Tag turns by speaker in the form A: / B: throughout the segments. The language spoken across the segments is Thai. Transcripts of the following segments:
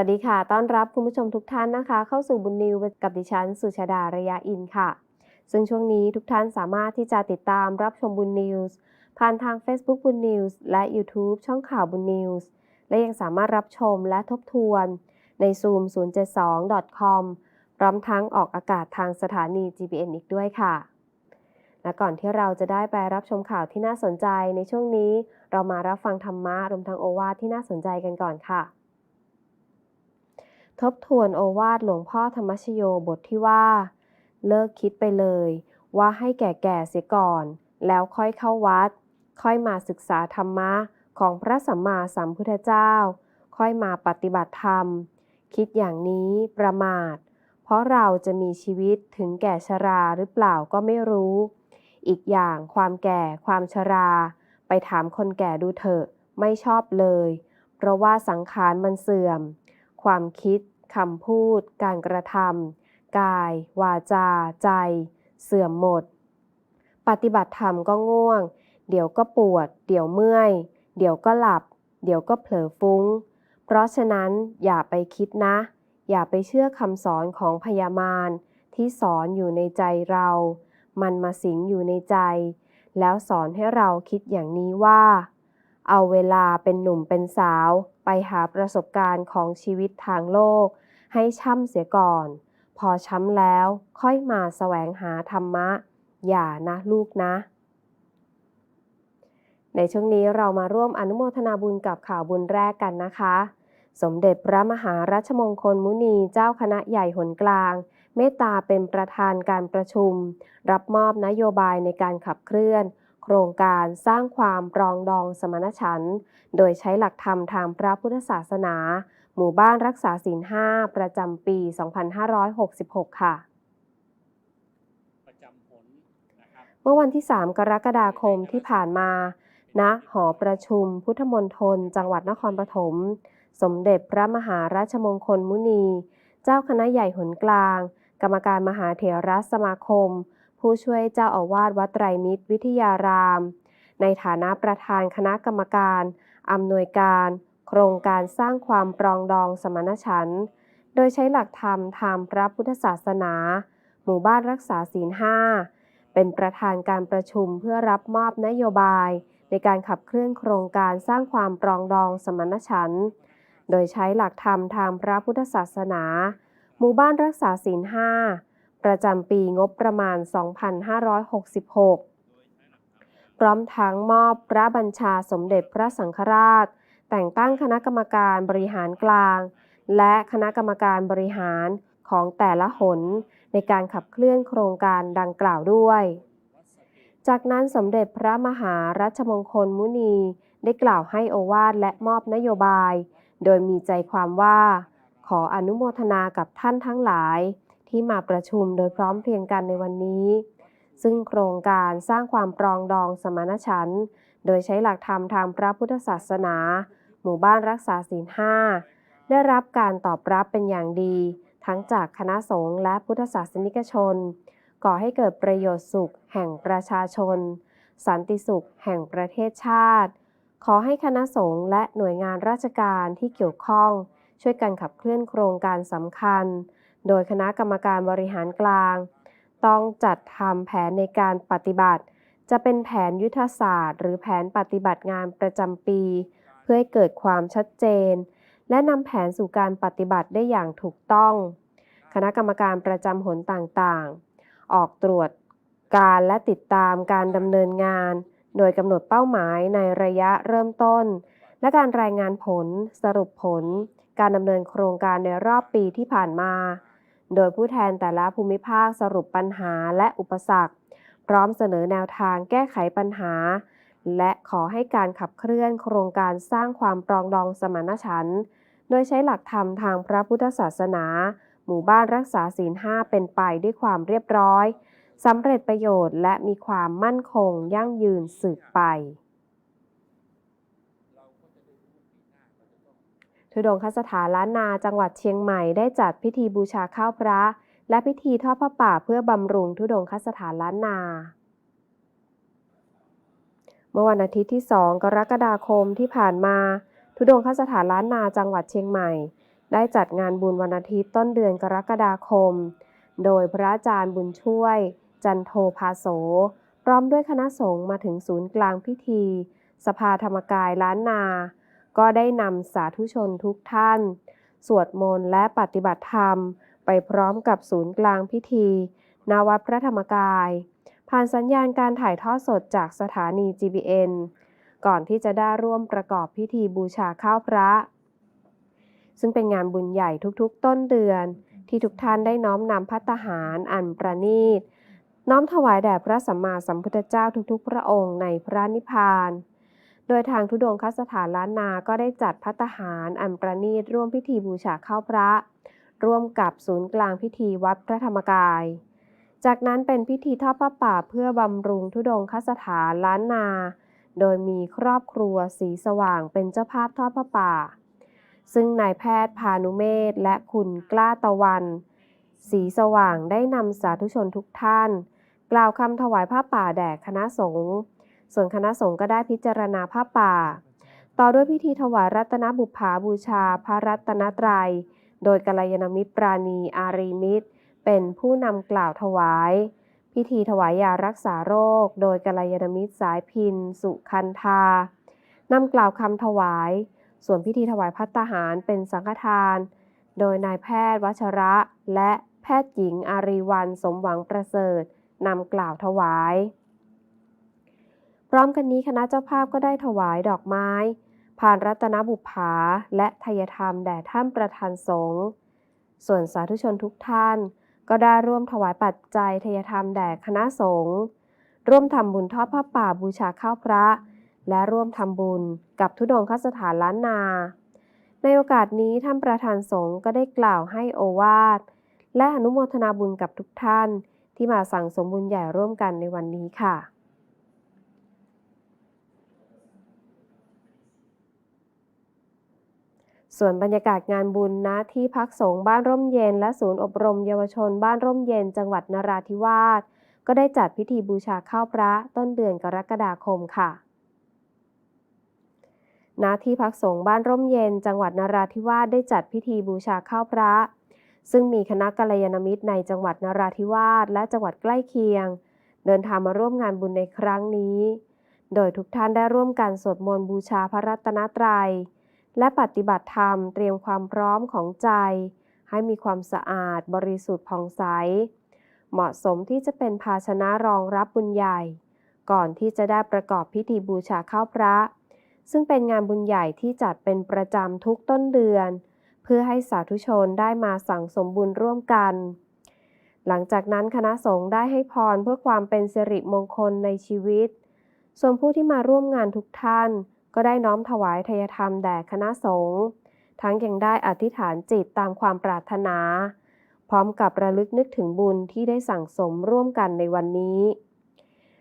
A: สวัสดีค่ะ ต้อนรับคุณผู้ชมทุกท่านนะคะ เข้าสู่บุญนิวกับดิฉันสุชาดาระยะอินค่ะ ซึ่งช่วงนี้ทุกท่านสามารถที่จะติดตามรับชมบุญนิวส์ผ่านทาง Facebook บุญนิวส์และ YouTube ช่องข่าวบุญนิวส์และยังสามารถรับชมและทบทวน ใน zoom 072 com พร้อมทั้งออกอากาศทางสถานี GBN อีกด้วยค่ะ และก่อนที่เราจะได้ไปรับชมข่าวที่น่าสนใจในช่วงนี้ เรามารับฟังธรรมะรวมทั้งโอวาทที่น่าสนใจกันก่อนค่ะ ทบทวนโอวาทหลวงพ่อธรรมชโยบทที่ว่า เลิกคิดไปเลย ว่าให้แก่ๆเสียก่อน แล้วค่อยเข้าวัด ค่อยมาศึกษาธรรมะของพระสัมมาสัมพุทธเจ้า ค่อยมาปฏิบัติธรรม คิดอย่างนี้ประมาท เพราะเราจะมีชีวิตถึงแก่ชราหรือเปล่าก็ไม่รู้ อีกอย่างความแก่ความชรา ไปถามคนแก่ดูเถอะไม่ชอบเลย เพราะว่าสังขารมันเสื่อม ความคิด คำพูด การกระทำกาย วาจา ใจ เสื่อมหมด ปฏิบัติธรรมก็ง่วง เดี๋ยวก็ปวด เดี๋ยวเมื่อย เดี๋ยวก็หลับ เดี๋ยวก็เผลอฟุ้ง เพราะฉะนั้นอย่าไปคิดนะ อย่าไปเชื่อคำสอนของพยามารที่สอนอยู่ในใจเรา มันมาสิงอยู่ในใจ แล้วสอนให้เราคิดอย่างนี้ว่า เอาเวลาเป็นหนุ่มเป็นสาว ไปหาประสบการณ์ของชีวิตทางโลก ให้ช่ำเสียก่อน พอช้ำแล้วค่อยมาแสวงหาธรรมะ อย่านะลูกนะ ในช่วงนี้เรามาร่วมอนุโมทนาบุญกับข่าวบุญแรกกันนะคะ สมเด็จพระมหารัชมงคลมุนีเจ้าคณะใหญ่หนกลาง เมตตาเป็นประธานการประชุม รับมอบนโยบายในการขับเคลื่อน โครงการสร้างความปรองดองสมณฉันท์โดยใช้หลักธรรมทางพระพุทธศาสนา หมู่บ้านรักษาศีลห้าประจำปี 2566 ค่ะ
B: ประจำผลนะครับ
A: เมื่อวันที่ 3 กรกฎาคมที่ผ่านมาณหอประชุมพุทธมณฑลจังหวัดนครปฐม สมเด็จพระมหาราชมงคลมุนี เจ้าคณะใหญ่หนกลาง กรรมการมหาเถรสมาคม ผู้ช่วยเจ้าอาวาสวัดไตรมิตรวิทยาราม ในฐานะประธานคณะกรรมการอำนวยการ โครงการสร้างความปรองดองสมณฉันท์โดยใช้หลักธรรมทางพระพุทธศาสนา หมู่บ้านรักษาศีลห้าเป็นประธานการประชุมเพื่อรับมอบนโยบาย ในการขับเคลื่อนโครงการสร้างความปรองดองสมณฉันท์โดยใช้หลักธรรมทางพระพุทธศาสนา หมู่บ้านรักษาศีลห้า ประจำปีงบประมาณ 2566 พร้อมทั้งมอบพระบัญชาสมเด็จพระสังฆราช แต่งตั้งคณะกรรมการบริหารกลาง และคณะกรรมการบริหารของแต่ละหน ในการขับเคลื่อนโครงการดังกล่าวด้วย จากนั้นสมเด็จพระมหารัชมงคลมุนี ได้กล่าวให้โอวาทและมอบนโยบาย โดยมีใจความว่า ขออนุโมทนากับท่านทั้งหลาย ที่มาประชุมโดยพร้อมเพรียงกันในวันนี้ ซึ่งโครงการสร้างความปรองดองสมณฉันท์โดยใช้หลักธรรมทางพระพุทธศาสนา หมู่บ้านรักษาศีลห้าได้รับการตอบรับเป็นอย่างดี ทั้งจากคณะสงฆ์และพุทธศาสนิกชน ก่อให้เกิดประโยชน์สุขแห่งประชาชน สันติสุขแห่งประเทศชาติ ขอให้คณะสงฆ์และหน่วยงานราชการที่เกี่ยวข้อง ช่วยกันขับเคลื่อนโครงการสำคัญ โดยคณะกรรมการบริหารกลาง ต้องจัดทำแผนในการปฏิบัติ จะเป็นแผนยุทธศาสตร์ หรือแผนปฏิบัติงานประจำปี เพื่อให้เกิดความชัดเจน และนำแผนสู่การปฏิบัติได้อย่างถูกต้อง คณะกรรมการประจำหนต่างๆ ออกตรวจการและติดตามการดำเนินงาน โดยกำหนดเป้าหมายในระยะเริ่มต้น และการรายงานผล สรุปผล การดำเนินโครงการในรอบปีที่ผ่านมา โดยผู้แทนแต่ละภูมิภาคสรุปปัญหาและอุปสรรค พร้อมเสนอแนวทางแก้ไขปัญหา และขอให้การขับเคลื่อนโครงการสร้างความปรองดองสมณฉันท์โดยใช้หลักธรรมทางพระพุทธศาสนา หมู่บ้านรักษาศีลห้าเป็นไปด้วยความเรียบร้อยสำเร็จประโยชน์และมีความมั่นคงยั่งยืนสืบไป ทุดงคสถานล้านนาจังหวัดเชียงใหม่ได้จัดพิธีบูชาข้าวพระ และพิธีทอดพระป่าเพื่อบำรุงทุดงคสถานล้านนา เมื่อวันอาทิตย์ที่ 2 กรกฎาคมที่ผ่านมา ทุดงคสถานล้านนาจังหวัดเชียงใหม่ ได้จัดงานบุญวันอาทิตย์ต้นเดือนกรกฎาคม โดยพระอาจารย์บุญช่วย จันโทภาโส พร้อมด้วยคณะสงฆ์มาถึงศูนย์กลางพิธี สภาธรรมกายล้านนา ก็ได้นำสาธุชนทุกท่าน สวดมนต์และปฏิบัติธรรม ไปพร้อมกับศูนย์กลางพิธีณวัดพระธรรมกาย ผ่านสัญญาณการถ่ายทอดสดจากสถานี GBN ก่อนที่จะได้ร่วมประกอบพิธีบูชาข้าวพระ ซึ่งเป็นงานบุญใหญ่ทุกๆ ต้นเดือน ที่ทุกท่านได้น้อมนำพัตตาหารอันประณีต น้อมถวายแด่พระสัมมาสัมพุทธเจ้าทุกๆ พระองค์ในพระนิพพาน ดยทางทุดงคสถานล้านนา ก็ได้จัดพัตตาหารอันประณีตร่วมพิธีบูชาข้าวพระ ร่วมกับศูนย์กลางพิธีวัดพระธรรมกาย จากนั้นเป็นพิธีทอดผ้าป่าเพื่อบำรุงทุดงคสถานล้านนา โดยมีครอบครัวสีสว่างเป็นเจ้าภาพทอดผ้าป่า ซึ่งนายแพทย์พานุเมธและคุณกล้าตะวัน สีสว่างได้นำสาธุชนทุกท่าน กล่าวคำถวายผ้าป่าแด่คณะสงฆ์ ส่วนคณะสงฆ์ก็ได้พิจารณาผ้าป่า ต่อด้วยพิธีถวายรัตนบุพภาบูชาพระรัตนตรัย โดยกัลยาณมิตรปราณีอารีมิตร เป็นผู้นำกล่าวถวาย พิธีถวายยารักษาโรค โดยกัลยาณมิตรสายพิน สุคันธานำกล่าวคำถวาย ส่วนพิธีถวายพัตตาหารเป็นสังฆทาน โดยนายแพทย์วัชระ และแพทย์หญิงอารีวันสมหวังประเสริฐนำกล่าวถวาย พร้อมกันนี้คณะเจ้าภาพก็ได้ถวายดอกไม้ ผ่านรัตนบุปผาและทยธรรมแด่ท่านประธานสงฆ์ส่วนสาธุชนทุกท่าน ก็ได้ร่วมถวายปัจจัยทยธรรมแด่คณะสงฆ์ร่วมทำบุญทอดผ้าป่าบูชาข้าวพระ และร่วมทำบุญกับทุดงคสถานล้านนา ในโอกาสนี้ท่านประธานสงฆ์ก็ได้กล่าวให้โอวาท และอนุโมทนาบุญกับทุกท่าน ที่มาสั่งสมบุญใหญ่ร่วมกันในวันนี้ค่ะ ส่วนบรรยากาศงานบุญณที่พักสงฆ์บ้านร่มเย็น และศูนย์อบรมเยาวชนบ้านร่มเย็น จังหวัดนราธิวาสก็ได้จัดพิธีบูชาข้าวพระต้นเดือนกรกฎาคมค่ะณที่พักสงฆ์บ้านร่มเย็น จังหวัดนราธิวาสได้จัดพิธีบูชาข้าวพระ ซึ่งมีคณะกัลยาณมิตรในจังหวัดนราธิวาสและจังหวัดใกล้เคียง เดินทางมาร่วมงานบุญในครั้งนี้ โดยทุกท่านได้ร่วมกันสวดมนต์บูชาพระรัตนตรัย และปฏิบัติธรรมเตรียมความพร้อมของใจ ให้มีความสะอาดบริสุทธิ์ผ่องใส เหมาะสมที่จะเป็นภาชนะรองรับบุญใหญ่ ก่อนที่จะได้ประกอบพิธีบูชาข้าวพระ ซึ่งเป็นงานบุญใหญ่ที่จัดเป็นประจำทุกต้นเดือน เพื่อให้สาธุชนได้มาสั่งสมบุญร่วมกัน หลังจากนั้นคณะสงฆ์ได้ให้พรเพื่อความเป็นสิริมงคลในชีวิต ส่วนผู้ที่มาร่วมงานทุกท่าน ก็ได้น้อมถวายทายธรรมแด่คณะสงฆ์ทั้งยังได้อธิษฐานจิตตามความปรารถนา พร้อมกับระลึกนึกถึงบุญที่ได้สั่งสมร่วมกันในวันนี้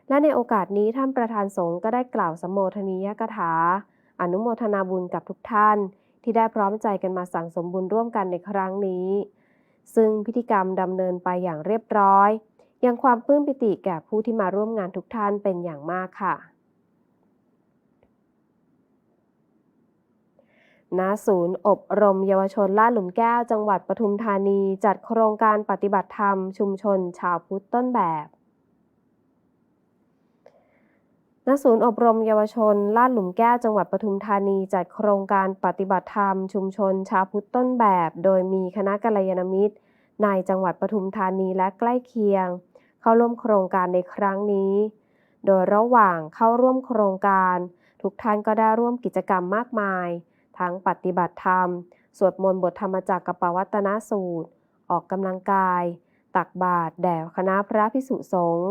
A: และในโอกาสนี้ท่านประธานสงฆ์ก็ได้กล่าวสมโภชนียกถา อนุโมทนาบุญกับทุกท่าน ที่ได้พร้อมใจกันมาสั่งสมบุญร่วมกันในครั้งนี้ ซึ่งพิธีกรรมดำเนินไปอย่างเรียบร้อย ยังความปลื้มปิติแก่ผู้ที่มาร่วมงานทุกท่านเป็นอย่างมากค่ะ ณศูนย์อบรมเยาวชนลาดหลุมแก้วจังหวัดปทุมธานี จัดโครงการปฏิบัติธรรมชุมชนชาวพุทธต้นแบบณศูนย์อบรมเยาวชนลาดหลุมแก้วจังหวัดปทุมธานี จัดโครงการปฏิบัติธรรม ชุมชน ชาวพุทธต้นแบบ โดยมีคณะกัลยาณมิตร ในจังหวัดปทุมธานีและใกล้เคียง เข้าร่วมโครงการในครั้งนี้ โดยระหว่างเข้าร่วมโครงการ ทุกท่านก็ได้ร่วมกิจกรรมมากมาย ทั้งปฏิบัติธรรม สวดมนต์บทธรรมจักรกับปวัตนสูตร ออกกำลังกาย ตักบาตรแด่คณะพระพิสุสงฆ์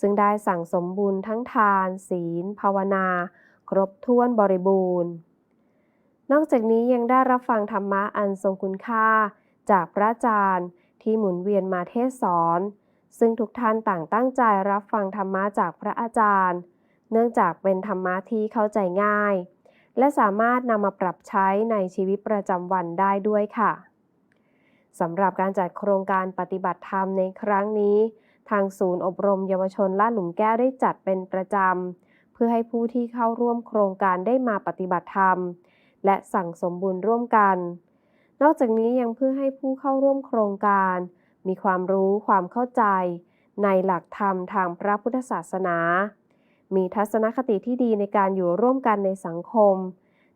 A: ซึ่งได้สั่งสมบุญทั้งทาน ศีล ภาวนา ครบถ้วนบริบูรณ์ นอกจากนี้ยังได้รับฟังธรรมะอันทรงคุณค่า จากพระอาจารย์ที่หมุนเวียนมาเทศสอน ซึ่งทุกท่านต่างตั้งใจรับฟังธรรมะจากพระอาจารย์ เนื่องจากเป็นธรรมะที่เข้าใจง่าย และสามารถนำมาปรับใช้ในชีวิตประจำวันได้ด้วยค่ะสำหรับการจัดโครงการปฏิบัติธรรมในครั้งนี้ ทางศูนย์อบรมเยาวชนลาดหลุมแก้วได้จัดเป็นประจำ เพื่อให้ผู้ที่เข้าร่วมโครงการได้มาปฏิบัติธรรม และสั่งสมบุญร่วมกัน นอกจากนี้ยังเพื่อให้ผู้เข้าร่วมโครงการ มีความรู้ความเข้าใจ ในหลักธรรมทางพระพุทธศาสนา มีทัศนคติที่ดีในการอยู่ร่วมกันในสังคม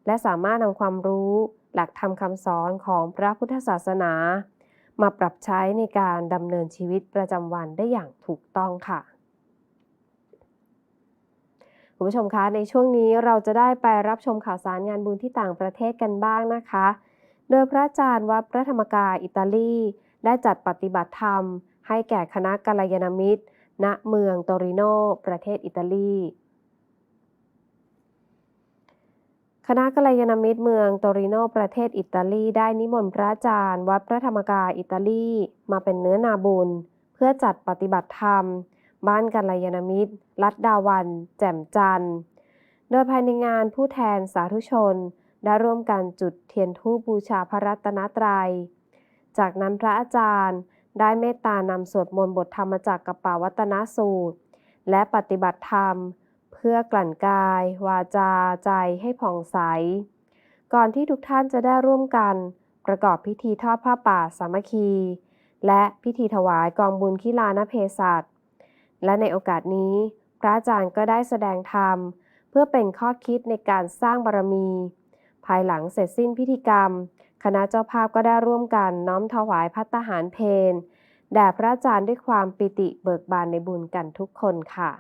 A: และสามารถนำความรู้ หลักธรรมคำสอนของพระพุทธศาสนา มาปรับใช้ในการดำเนินชีวิตประจำวันได้อย่างถูกต้องค่ะคุณผู้ชมคะในช่วงนี้เราจะได้ไปรับชมข่าวสารงานบุญที่ต่างประเทศกันบ้างนะคะ โดยพระอาจารย์วัดพระธรรมกายอิตาลี ได้จัดปฏิบัติธรรม ให้แก่คณะกัลยาณมิตร ณเมืองโตริโน ประเทศอิตาลี คณะกัลยาณมิตรเมืองโตริโน ประเทศอิตาลี ได้นิมนต์พระอาจารย์ วัดพระธรรมกายอิตาลี มาเป็นเนื้อนาบุญ เพื่อจัดปฏิบัติธรรม บ้านกัลยาณมิตร ลัดดาวัน แจ่มจันทร์โดยภายในงานผู้แทนสาธุชน ได้ร่วมกันจุดเทียนธูปบูชาพระรัตนตรัย จากนั้นพระอาจารย์ ได้เมตตานำสวดมนต์บทธรรมจากกระเป๋าวัตนสูตร และปฏิบัติธรรม เพื่อกลั่นกาย วาจา ใจให้ผ่องใส ก่อนที่ทุกท่านจะได้ร่วมกัน ประกอบพิธีทอดผ้าป่าสามัคคี และพิธีถวายกองบุญขีลานเพศัตและในโอกาสนี้ พระอาจารย์ก็ได้แสดงธรรม เพื่อเป็นข้อคิดในการสร้างบารมี ภายหลังเสร็จสิ้นพิธีกรรม คณะเจ้าภาพก็ได้ร่วมกันน้อมถวายพัตหารเพนแด่พระอาจารย์ด้วยความปิติเบิกบานในบุญกันทุกคนค่ะ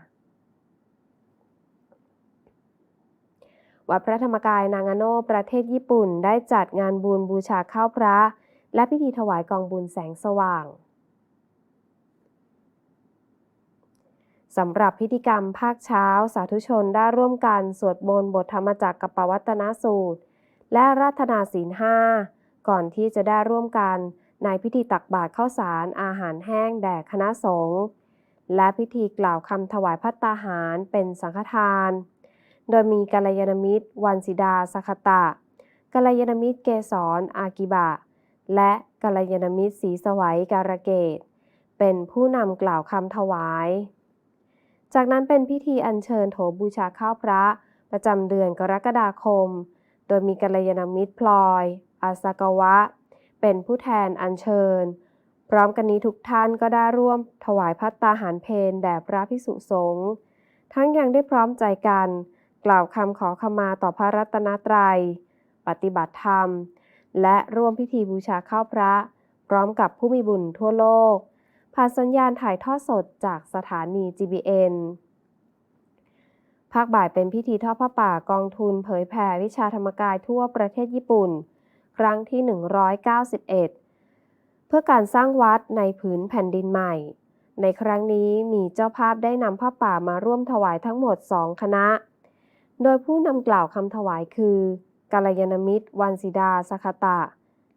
A: วัดพระธรรมกายนางาโนประเทศญี่ปุ่นได้จัดงานบุญบูชาข้าวพระ และพิธีถวายกองบุญแสงสว่างสำหรับพิธีกรรมภาคเช้า สาธุชนได้ร่วมกันสวดมนต์บทธรรมจักรกับปวัตนสูตร และรัตนาศีลห้าก่อนที่จะได้ร่วมกันในพิธีตักบาตรข้าวสารอาหารแห้งแด่คณะสงฆ์และพิธีกล่าวคำถวายพัตตาหารเป็นสังฆทาน โดยมีกัลยาณมิตร วันสิดาสคตะกัลยาณมิตรเกษรอากิบะ และกัลยาณมิตรศรีสวัยการเกต เป็นผู้นำกล่าวคำถวาย จากนั้นเป็นพิธีอัญเชิญโถบูชาข้าวพระประจำเดือนกรกฎาคม โดยมีกัลยาณมิตรพลอย อาสากวะ เป็นผู้แทนอัญเชิญ พร้อมกันนี้ทุกท่านก็ได้ร่วมถวายพัตตาหารเพนแด่พระภิกษุสงฆ์ทั้งยังได้พร้อมใจกัน กล่าวคำขอขมาต่อพระรัตนตรัย ปฏิบัติธรรม และร่วมพิธีบูชาข้าวพระ พร้อมกับผู้มีบุญทั่วโลก ผ่านสัญญาณถ่ายทอดสดจากสถานี GBN ภาคบ่ายเป็นพิธีทอดผ้าป่ากองทุนเผยแผ่วิชาธรรมกายทั่วประเทศญี่ปุ่น ครั้งที่ 191 เพื่อการสร้างวัดในผืนแผ่นดินใหม่ ในครั้งนี้มีเจ้าภาพได้นำผ้าป่ามาร่วมถวายทั้งหมด 2 คณะ โดยผู้นำกล่าวคำถวายคือกัลยาณมิตร วันสิดาสคตะ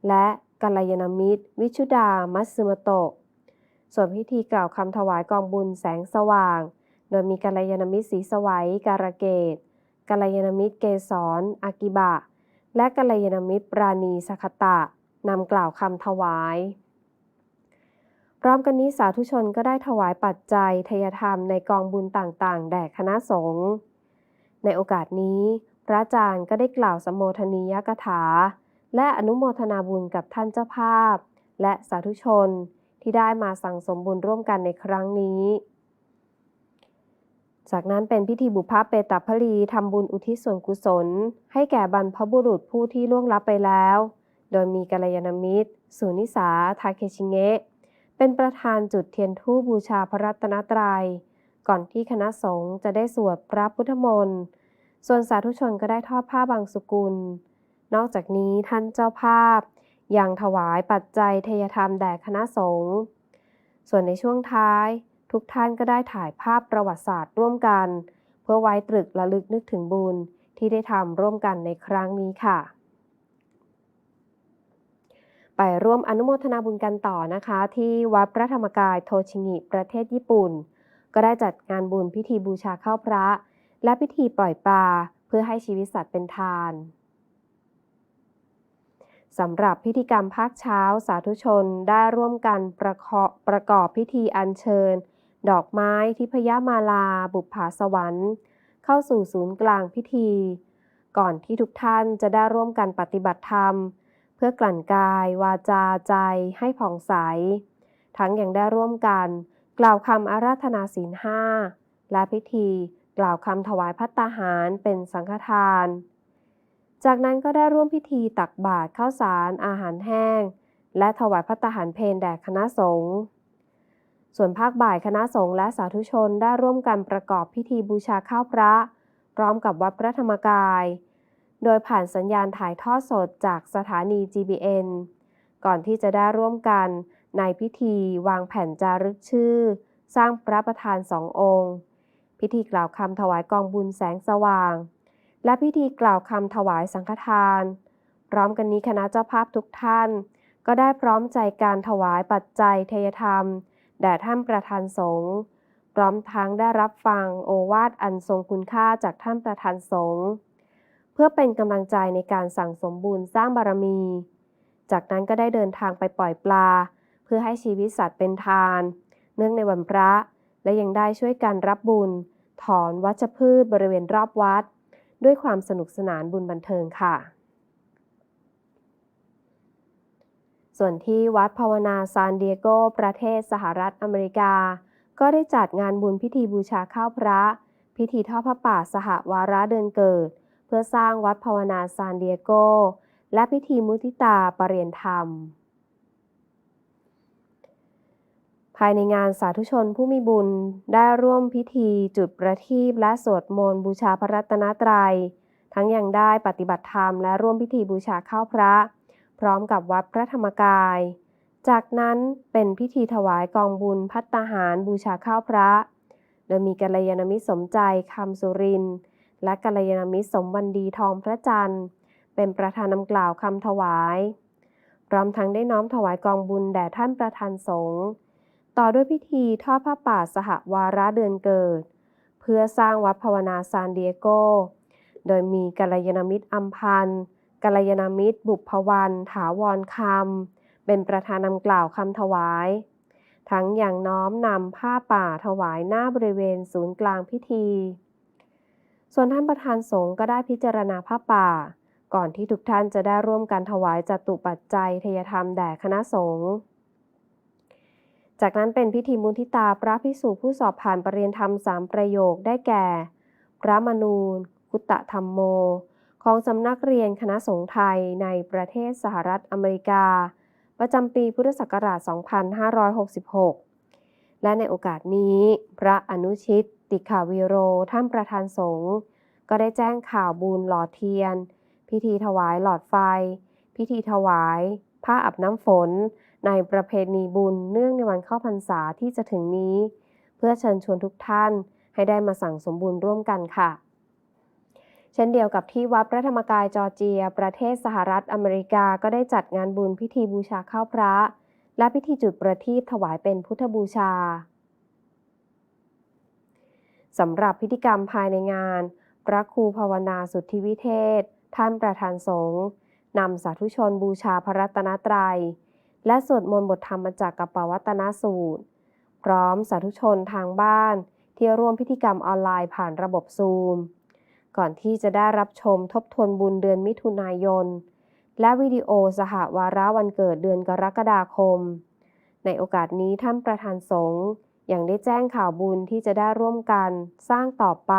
A: และกัลยาณมิตร วิชุดา มัตสึมโตะ ส่วนพิธีกล่าวคำถวายกองบุญแสงสว่าง โดยมีกัลยาณมิตรศรีสวัยการะเกตกัลยาณมิตรเกษรอากิบะ และกัลยาณมิตรปราณีสคตะนำกล่าวคำถวาย พร้อมกันนี้สาธุชนก็ได้ถวายปัจจัยทยธรรมในกองบุญต่างๆ แด่คณะสงฆ์ ในโอกาสนี้ พระอาจารย์ก็ได้กล่าวสมโภชนียกถา และอนุโมทนาบุญกับท่านเจ้าภาพ และสาธุชนที่ได้มาสั่งสมบุญร่วมกันในครั้งนี้ จากนั้นเป็นพิธีบุพเพตพลีทำบุญอุทิศส่วนกุศล ให้แก่บรรพบุรุษผู้ที่ล่วงลับไปแล้ว โดยมีกัลยาณมิตร สุนิสา ทาเคชิเงะ เป็นประธานจุดเทียนธูปบูชาพระรัตนตรัย ก่อนที่คณะสงฆ์จะได้สวดพระพุทธมนต์ส่วนสาธุชนก็ได้ทอดผ้าบางสุกุล นอกจากนี้ท่านเจ้าภาพ ยังถวายปัจจัยเทยธรรมแด่คณะสงฆ์ส่วนในช่วงท้าย ทุกท่านก็ได้ถ่ายภาพประวัติศาสตร์ร่วมกัน เพื่อไว้ตรึกระลึกนึกถึงบุญที่ได้ทำร่วมกันในครั้งนี้ค่ะ ไปร่วมอนุโมทนาบุญกันต่อนะคะ ที่วัดพระธรรมกายโทชิงิประเทศญี่ปุ่น ก็ได้จัดงานบุญพิธีบูชาข้าวพระ และพิธีปล่อยปลาเพื่อให้ชีวิตสัตว์เป็นทานสำหรับพิธีกรรมภาคเช้าสาธุชนได้ร่วมกันประเคาะประกอบพิธีอัญเชิญ ดอกไม้ทิพยมาลา บุปผาสวรรค์ เข้าสู่ศูนย์กลางพิธี ก่อนที่ทุกท่านจะได้ร่วมกันปฏิบัติธรรม เพื่อกลั่นกาย วาจาใจให้ผ่องใส ทั้งยังได้ร่วมกัน กล่าวคำอาราธนาศีลห้าและพิธีกล่าวคำถวายพัตตาหารเป็นสังฆทาน จากนั้นก็ได้ร่วมพิธีตักบาตรข้าวสารอาหารแห้ง และถวายพัตตาหารเพลแด่คณะสงฆ์ ส่วนภาคบ่ายคณะสงฆ์และสาธุชนได้ร่วมกันประกอบพิธีบูชาข้าวพระ พร้อมกับวัดพระธรรมกาย โดยผ่านสัญญาณถ่ายทอดสดจากสถานี GBN ก่อนที่จะได้ร่วมกันในพิธีวางแผ่นจารึกชื่อ สร้างพระประธานสององค์ พิธีกล่าวคำถวายกองบุญแสงสว่าง และพิธีกล่าวคำถวายสังฆทาน พร้อมกันนี้คณะเจ้าภาพทุกท่าน ก็ได้พร้อมใจการถวายปัจจัยเทยธรรม แด่ท่านประธานสงฆ์พร้อมทั้งได้รับฟังโอวาทอันทรงคุณค่าจากท่านประธานสงฆ์เพื่อเป็นกำลังใจในการสั่งสมบุญสร้างบารมี จากนั้นก็ได้เดินทางไปปล่อยปลา เพื่อให้ชีวิตสัตว์เป็นทาน เนื่องในวันพระ และยังได้ช่วยกันรับบุญ ถอนวัชพืชบริเวณรอบวัด ด้วยความสนุกสนานบุญบันเทิงค่ะ ส่วนที่วัดภาวนาซานเดียโก ประเทศสหรัฐอเมริกา ก็ได้จัดงานบุญพิธีบูชาข้าวพระ พิธีทอดพระป่าสหวาระเดือนเกิด เพื่อสร้างวัดภาวนาซานเดียโก และพิธีมุทิตาปรเรียนธรรม ภายในงานสาธุชนผู้มีบุญได้ร่วมพิธีจุดประทีปและสวดมนต์บูชาพระรัตนตรัย ทั้งยังได้ปฏิบัติธรรมและร่วมพิธีบูชาข้าวพระ พร้อมกับวัดพระธรรมกาย จากนั้นเป็นพิธีถวายกองบุญพัตตาหารบูชาข้าวพระ โดยมีกัลยาณมิตรสมใจคำสุรินและกัลยาณมิตรสมวันดีทองพระจันทร์ เป็นประธานนำกล่าวคำถวาย พร้อมทั้งได้น้อมถวายกองบุญแด่ท่านประธานสงฆ์ต่อด้วยพิธีทอดผ้าป่าสหวาระเดือนเกิด เพื่อสร้างวัดภาวนาซานเดียโก โดยมีกัลยาณมิตรอัมพันธ์ กัลยาณมิตร บุพวรรณถาวรคำเป็นประธานนำกล่าวคำถวาย ทั้งอย่างน้อมนำผ้าป่าถวายหน้าบริเวณศูนย์กลางพิธี ส่วนท่านประธานสงฆ์ก็ได้พิจารณาผ้าป่า ก่อนที่ทุกท่านจะได้ร่วมกันถวายจตุปัจจัยทยธรรมแด่คณะสงฆ์จากนั้นเป็นพิธีมุทิตาพระภิกษุผู้สอบผ่านปรริยนธรรมสามประโยคได้แก่ พระมนูนคุตตะธรรมโม ของสำนักเรียนคณะสงฆ์ไทยในประเทศสหรัฐอเมริกา ประจำปีพุทธศักราช 2566 และในโอกาสนี้ พระอนุชิต ติขาวีโร ท่านประธานสงฆ์ก็ได้แจ้งข่าวบุญหล่อเทียน พิธีถวายหลอดไฟ พิธีถวาย ผ้าอาบน้ำฝน ในประเพณีบุญเนื่องในวันเข้าพรรษาที่จะถึงนี้ เพื่อเชิญชวนทุกท่านให้ได้มาสั่งสมบุญร่วมกันค่ะ เช่นเดียวกับที่วัดพระธรรมกายจอร์เจีย ประเทศสหรัฐอเมริกาก็ได้จัดงานบุญพิธีบูชาข้าวพระ และพิธีจุดประทีปถวายเป็นพุทธบูชาสำหรับพิธีกรรมภายในงาน พระครูภาวนาสุทธิวิเทศ ท่านประธานสงฆ์นำสาธุชนบูชาพระรัตนตรัย และสวดมนต์บทธรรมจากกัปปวัตนสูตร พร้อมสาธุชนทางบ้าน ที่ร่วมพิธีกรรมออนไลน์ผ่านระบบซูม ก่อนที่จะได้รับชมทบทวนบุญเดือนมิถุนายน และวิดีโอสหวาระวันเกิดเดือนกรกฎาคม ในโอกาสนี้ท่านประธานสงฆ์ยังได้แจ้งข่าวบุญที่จะได้ร่วมกันสร้างต่อไป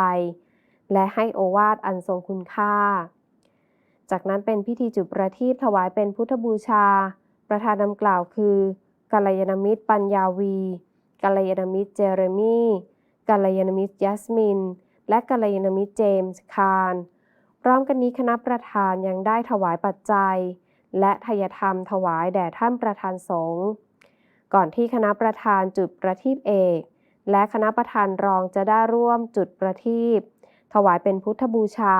A: และให้โอวาทอันทรงคุณค่า จากนั้นเป็นพิธีจุดประทีปถวายเป็นพุทธบูชา ประธานนำกล่าวคือกัลยาณมิตรปัญญาวีกัลยาณมิตรเจเรมีกัลยาณมิตรยัสมิน และกัลยาณมิตรเจมส์คาร์นพร้อมกันนี้คณะประธานยังได้ถวายปัจจัย และทายธรรมถวายแด่ท่านประธานสงฆ์ก่อนที่คณะประธานจุดประทีปเอก และคณะประธานรองจะได้ร่วมจุดประทีปถวายเป็นพุทธบูชา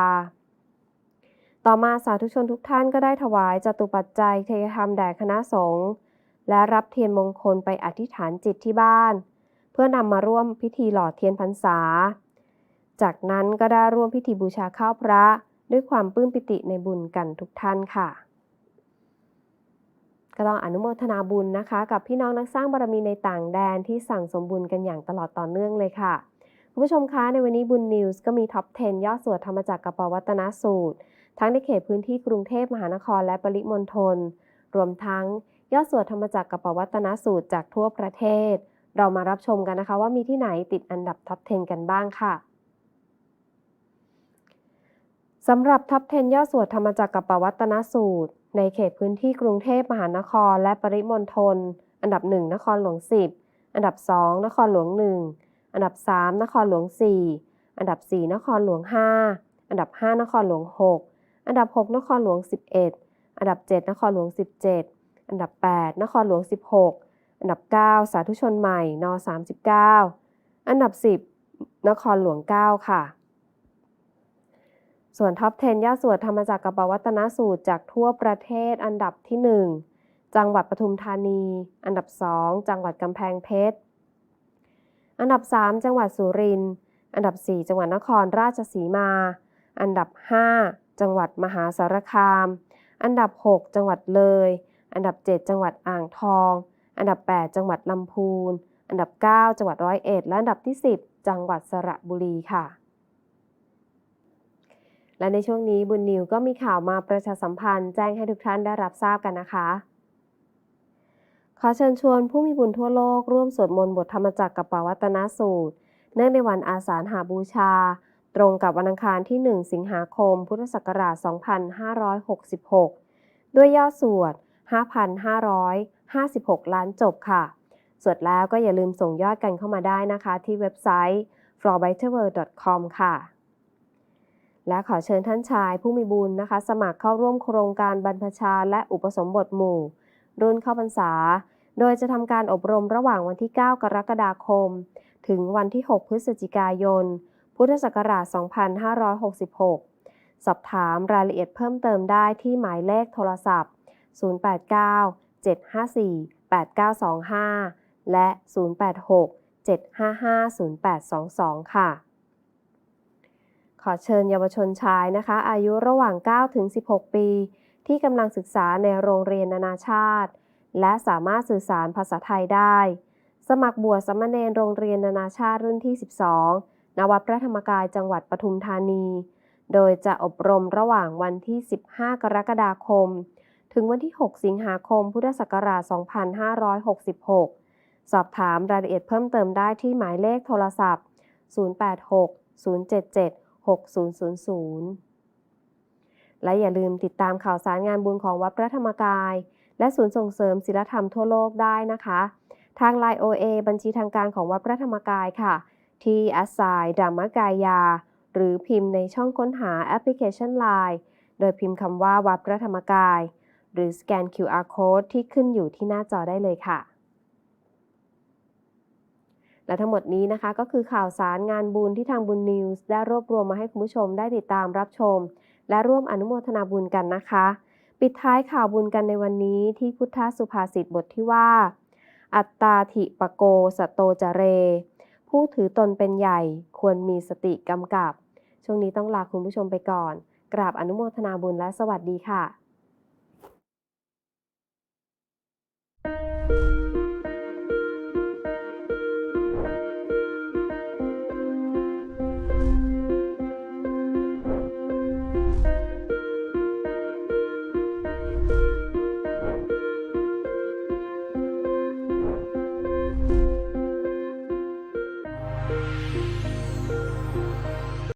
A: ต่อมาสาธุชนทุกท่านก็ได้ถวายจตุปัจจัยเทยธรรมแด่คณะสงฆ์และรับเทียนมงคลไปอธิษฐานจิตที่บ้าน เพื่อนำมาร่วมพิธีหล่อเทียนพรรษา จากนั้นก็ได้ร่วมพิธีบูชาข้าวพระ ด้วยความปลื้มปิติในบุญกันทุกท่านค่ะ ก็ต้องอนุโมทนาบุญนะคะ กับพี่น้องนักสร้างบารมีในต่างแดนที่สั่งสมบุญกันอย่างตลอดต่อเนื่องเลยค่ะคุณผู้ชมคะในวันนี้บุญนิวส์ก็มีท็อป 10 ยอดสวดธรรมจักรกับปวัตนสูตร ทั้งในเขตพื้นที่กรุงเทพมหานครและปริมณฑลรวมทั้งยอดสวดธรรมจักรกับปวัตนสูตรจากทั่วประเทศ เรามารับชมกันนะคะว่ามีที่ไหนติดอันดับท็อป 10 กันบ้างค่ะ สำหรับท็อป 10ยอดสวดธรรมจักรกับปวัตนสูตร ในเขตพื้นที่กรุงเทพมหานครและปริมณฑล อันดับ 1 นครหลวง 10 อันดับ 2 นครหลวง 1 อันดับ 3 นครหลวง 4 อันดับ 4 นครหลวง 5 อันดับ 5 นครหลวง 6 อันดับ 6 นครหลวง 11 อันดับ 7 นครหลวง 17 อันดับ 8 นครหลวง 16 อันดับ 9 สาธุชนใหม่น39 อันดับ 10 นครหลวง 9 ค่ะ ส่วนท็อป 10ยอดสวดธรรมจักรกับวัตนสูตรจากทั่วประเทศอันดับที่ 1 จังหวัดปทุมธานี อันดับ 2 จังหวัดกำแพงเพชร อันดับ 3 จังหวัดสุรินทร์ อันดับ 4 จังหวัดนครราชสีมา อันดับ 5 จังหวัดมหาสารคาม อันดับ 6 จังหวัดเลย อันดับ 7 จังหวัดอ่างทอง อันดับ 8 จังหวัดลำพูน อันดับ 9 จังหวัดร้อยเอ็ด และอันดับที่ 10 จังหวัดสระบุรีค่ะ และในช่วงนี้บุญนิวก็มีข่าวมาประชาสัมพันธ์แจ้งให้ทุกท่านได้รับทราบกันนะคะ ขอเชิญชวนผู้มีบุญทั่วโลกร่วมสวดมนต์บทธรรมจักรกับปวัตนสูตร เนื่องในวันอาสาฬหาบูชา ตรงกับวันอังคารที่ 1 สิงหาคม พุทธศักราช 2566 ด้วยยอดสวด 5,556 ล้านจบค่ะ สวดแล้วก็อย่าลืมส่งยอดกันเข้ามาได้นะคะ ที่เว็บไซต์ f l o r b i t e r w o r l d c o m ค่ะ และขอเชิญท่านชายผู้มีบุญนะคะ สมัครเข้าร่วมโครงการบรรพชาและอุปสมบทหมู่ รุ่นเข้าพรรษา โดยจะทำการอบรมระหว่างวันที่ 9 กรกฎาคม ถึงวันที่ 6 พฤศจิกายน พุทธศักราช 2566 สอบถามรายละเอียดเพิ่มเติมได้ที่หมายเลขโทรศัพท์ 089 754 8925 และ 086 755 0822 ค่ะ ขอเชิญเยาวชนชายนะคะ อายุระหว่าง 9 ถึง 16 ปี ที่กำลังศึกษาในโรงเรียนนานาชาติ และสามารถสื่อสารภาษาไทยได้ สมัครบวชสามเณรโรงเรียนนานาชาติรุ่นที่ 12ณวัดพระธรรมกายจังหวัดปทุมธานี โดยจะอบรมระหว่างวันที่ 15 กรกฎาคม ถึงวันที่ 6 สิงหาคม พุทธศักราช 2566 สอบถามรายละเอียดเพิ่มเติมได้ที่หมายเลขโทรศัพท์ 086 077 6000 และอย่าลืมติดตามข่าวสารงานบุญของวัดพระธรรมกาย และศูนย์ส่งเสริมศิลธรรมทั่วโลกได้นะคะ ทาง Line OA บัญชีทางการของวัดพระธรรมกายค่ะ ที่อัสไซดามกายา หรือพิมพ์ในช่องค้นหาแอปพลิเคชัน Line โดยพิมพ์คำว่าวัดพระธรรมกาย หรือสแกน QR Code ที่ขึ้นอยู่ที่หน้าจอได้เลยค่ะ และทั้งหมดนี้นะคะก็คือข่าวสารงานบุญที่ทางบุญนิวส์ได้รวบรวมมาให้คุณผู้ชมได้ติดตามรับชม และร่วมอนุโมทนาบุญกันนะคะ ปิดท้ายข่าวบุญกันในวันนี้ที่พุทธสุภาษิตบทที่ว่า อัตตาธิปโกสโตจเร ผู้ถือตนเป็นใหญ่ควรมีสติกำกับ ช่วงนี้ต้องลาคุณผู้ชมไปก่อน กราบอนุโมทนาบุญและสวัสดีค่ะ thank you